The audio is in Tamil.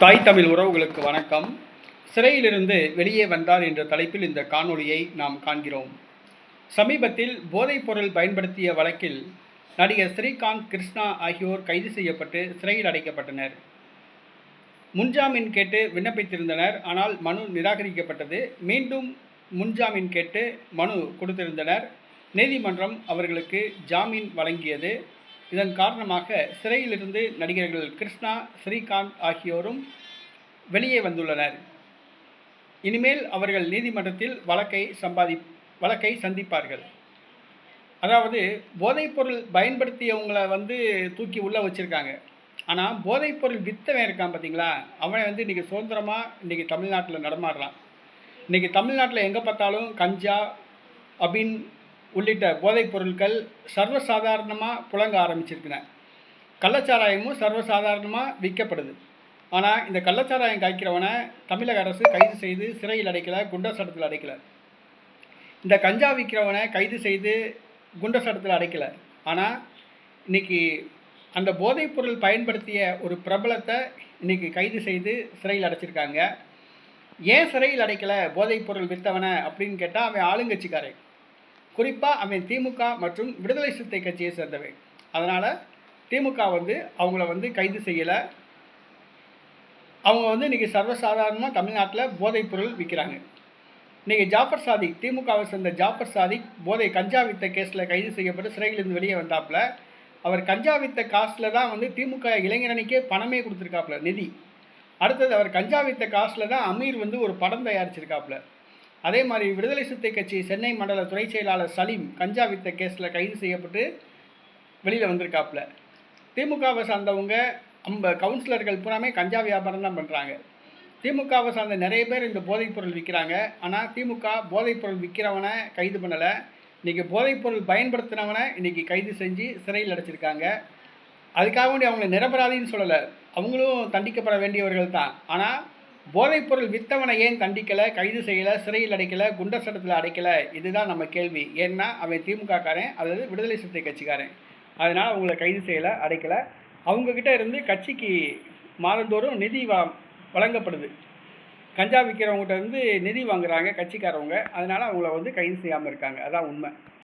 தாய் தமிழ் உறவுகளுக்கு வணக்கம். சிறையிலிருந்து வெளியே வந்தார் என்ற தலைப்பில் இந்த காணொளியை நாம் காண்கிறோம். சமீபத்தில் போதைப்பொருள் பயன்படுத்திய வழக்கில் நடிகர் ஸ்ரீகாந்த் கிருஷ்ணா ஆகியோர் கைது செய்யப்பட்டு சிறையில் அடைக்கப்பட்டனர். முன்ஜாமீன் கேட்டு விண்ணப்பித்திருந்தனர். ஆனால் மனு நிராகரிக்கப்பட்டது. மீண்டும் முன்ஜாமீன் கேட்டு மனு கொடுத்திருந்தனர். நீதிமன்றம் அவர்களுக்கு ஜாமீன் வழங்கியது. இதன் காரணமாக சிறையிலிருந்து நடிகர்கள் கிருஷ்ணா ஸ்ரீகாந்த் ஆகியோரும் வெளியே வந்துள்ளனர். இனிமேல் அவர்கள் நீதிமன்றத்தில் வழக்கை சம்பாதி வழக்கை சந்திப்பார்கள். அதாவது போதைப்பொருள் பயன்படுத்தியவங்களை வந்து தூக்கி உள்ளே வச்சுருக்காங்க. ஆனால் போதைப்பொருள் விற்றவன் இருக்கான் பார்த்தீங்களா அவன் வந்து இன்றைக்கி சுதந்திரமாக இன்றைக்கி தமிழ்நாட்டில் நடமாடுறான் இன்றைக்கி தமிழ்நாட்டில் எங்கே பார்த்தாலும் கஞ்சா அபின் உள்ளிட்ட போதைப் பொருட்கள் சர்வசாதாரணமாக புழங்க ஆரம்பிச்சிருக்குன கள்ளச்சாராயமும் சர்வசாதாரணமாக விற்கப்படுது. ஆனால் இந்த கள்ளச்சாராயம் காய்க்கிறவனை தமிழக அரசு கைது செய்து சிறையில் அடைக்கலை குண்டர் சட்டத்தில் அடைக்கலை. இந்த கஞ்சா விற்கிறவனை கைது செய்து குண்டர் சட்டத்தில் அடைக்கலை. ஆனால் இன்னைக்கு அந்த போதைப் பொருள் பயன்படுத்திய ஒரு பிரபலத்தை இன்றைக்கி கைது செய்து சிறையில் அடைச்சிருக்காங்க. ஏன் சிறையில் அடைக்கலை போதைப் பொருள் விற்றவனை அப்படின்னு கேட்டால் அவன் ஆளுங்கட்சிக்காரன். குறிப்பாக அவன் திமுக மற்றும் விடுதலை சிறுத்தை கட்சியை சேர்ந்தவை அதனால் திமுக வந்து அவங்கள வந்து கைது செய்யலை. அவங்க வந்து இன்றைக்கி சர்வசாதாரணமாக தமிழ்நாட்டில் போதைப் பொருள் விற்கிறாங்க இன்றைக்கி ஜாஃபர் சாதிக் திமுகவை சேர்ந்த ஜாஃபர் சாதிக் போதை கஞ்சா வித்த கேஸில் கைது செய்யப்பட்டு சிறையிலிருந்து வெளியே வந்தாப்புல அவர் கஞ்சா வித்த காசில் தான் வந்து திமுக இளைஞரணிக்கே பணமே கொடுத்துருக்காப்புல நிதி. அடுத்தது அவர் கஞ்சா வித்த காசில் தான் அமீர் வந்து ஒரு படம் தயாரிச்சிருக்காப்புல. அதே மாதிரி விடுதலை சிறுத்தை கட்சி சென்னை மண்டல துறை செயலாளர் சலீம் கஞ்சா வித்த கேஸில் கைது செய்யப்பட்டு வெளியில் வந்திருக்காப்புல. திமுகவை சார்ந்தவங்க நம்ம கவுன்சிலர்கள் பூராமே கஞ்சா வியாபாரம் தான் பண்ணுறாங்க திமுகவை சார்ந்த நிறைய பேர் இந்த போதைப்பொருள் விற்கிறாங்க ஆனால் திமுக போதைப்பொருள் விற்கிறவனை கைது பண்ணலை. இன்றைக்கி போதைப்பொருள் பயன்படுத்தினவனை இன்றைக்கி கைது செஞ்சு சிறையில் அடைச்சிருக்காங்க. அதுக்காக வேண்டி அவங்களை நிரபராதின்னு சொல்லலை. அவங்களும் தண்டிக்கப்பட வேண்டியவர்கள் தான். ஆனால் போதைப்பொருள் விற்றவனை ஏன் தண்டிக்கலை கைது செய்யலை சிறையில் அடைக்கலை குண்டர் சட்டத்தில் அடைக்கலை? இதுதான் நம்ம கேள்வி. ஏன்னா அவன் திமுகக்காரன் அதாவது விடுதலை சிறுத்தை கட்சிக்காரன். அதனால் அவங்கள கைது செய்யலை அடைக்கலை. அவங்கக்கிட்ட இருந்து கட்சிக்கு மாதந்தோறும் நிதி வ வழங்கப்படுது. கஞ்சா விற்கிறவங்ககிட்ட இருந்து நிதி வாங்குறாங்க கட்சிக்காரவங்க. அதனால் அவங்கள வந்து கைது செய்யாமல் இருக்காங்க. அதான் உண்மை.